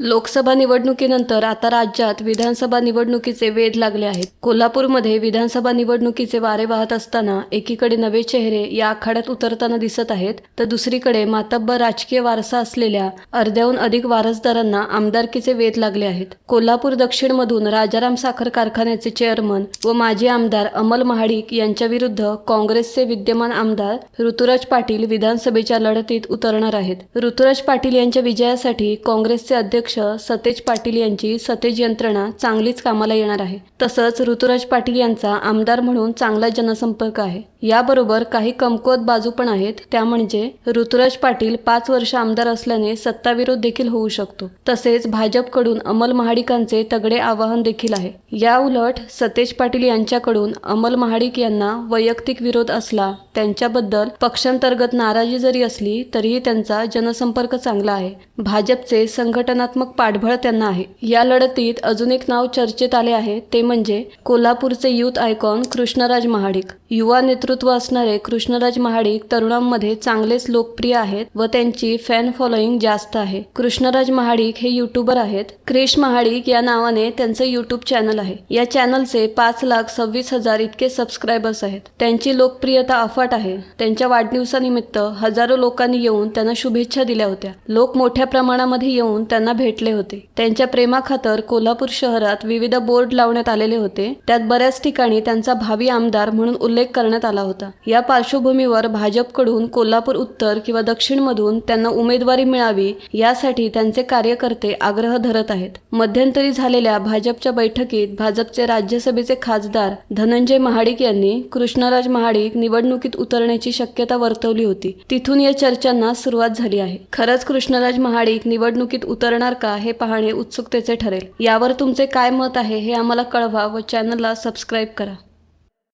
लोकसभा निवडणुकीनंतर आता राज्यात विधानसभा निवडणुकीचे वेध लागले आहेत. कोल्हापूरमध्ये विधानसभा निवडणुकीचे वारे वाहत असताना एकीकडे नवे चेहरे या आखाड्यात उतरताना दिसत आहेत तर दुसरीकडे मातब्बर राजकीय वारसा असलेल्या अर्ध्याहून अधिक वारसदारांना आमदारकीचे वेध लागले आहेत. कोल्हापूर दक्षिणमधून राजाराम साखर कारखान्याचे चेअरमन व माजी आमदार अमल महाडिक यांच्याविरुद्ध काँग्रेसचे विद्यमान आमदार ऋतुराज पाटील विधानसभेच्या लढतीत उतरणार आहेत. ऋतुराज पाटील यांच्या विजयासाठी काँग्रेसचे अध्यक्ष सतेज पाटील यांची सतेज यंत्रणा चांगलीच कामाला येणार आहे. तसंच ऋतुराज पाटील यांचा आमदार म्हणून चांगला जनसंपर्क आहे. याबरोबर काही कमकुवत बाजू पण आहेत. त्या म्हणजे ऋतुराज पाटील पाच वर्ष आमदार असल्याने सत्ताविरोध देखील होऊ शकतो. तसेच भाजपकडून अमल महाडिकांचे तगडे आवाहन देखील आहे. या उलट सतेज पाटील यांच्याकडून अमल महाडिक यांना वैयक्तिक विरोध असला त्यांच्याबद्दल पक्षांतर्गत नाराजी जरी असली तरीही त्यांचा जनसंपर्क चांगला आहे. भाजपचे संघटनात्मक पाठबळ त्यांना आहे. या लढतीत अजून एक नाव चर्चेत आले आहे ते म्हणजे कोल्हापूरचे युथ आयकॉन कृष्णराज महाडिक. युवा नेतृत्व असणारे कृष्णराज महाडिक तरुणांमध्ये चांगलेच लोकप्रिय आहेत व त्यांची फॅन फॉलोईंग जास्त आहे. कृष्णराज महाडिक हे युट्यूबर आहेत. क्रिश महाडिक या नावाने त्यांचं युट्यूब चॅनल आहे. या चॅनलचे पाच लाख सव्वीस हजार इतके सबस्क्रायबर्स आहेत. त्यांची लोकप्रियता अफाट आहे. त्यांच्या वाढदिवसानिमित्त हजारो लोकांनी येऊन त्यांना शुभेच्छा दिल्या होत्या. लोक मोठ्या प्रमाणामध्ये येऊन त्यांना भेटले होते. त्यांच्या प्रेमाखातर कोल्हापूर शहरात विविध बोर्ड लावण्यात आलेले होते. त्यात बऱ्याच ठिकाणी त्यांचा भावी आमदार म्हणून उल्लेख करण्यात आला होता. या पार्श्वभूमीवर भाजपकडून कोल्हापूर उत्तर किंवा दक्षिणमधून त्यांना उमेदवारी मिळावी यासाठी त्यांचे कार्यकर्ते आग्रह धरत आहेत. मध्यंतरी झालेल्या भाजपच्या बैठकीत बैठकीत भाजपचे राज्यसभेचे खासदार धनंजय महाडिक यांनी कृष्णराज महाडिक निवडणुकीत उतरण्याची शक्यता वर्तवली होती. तिथून या चर्चांना सुरुवात झाली आहे. खरंच कृष्णराज महाडिक निवडणुकीत उतरणार का हे पाहणे उत्सुकतेचे ठरेल. यावर तुमचे काय मत आहे हे आम्हाला कळवा व चॅनलला सबस्क्राईब करा.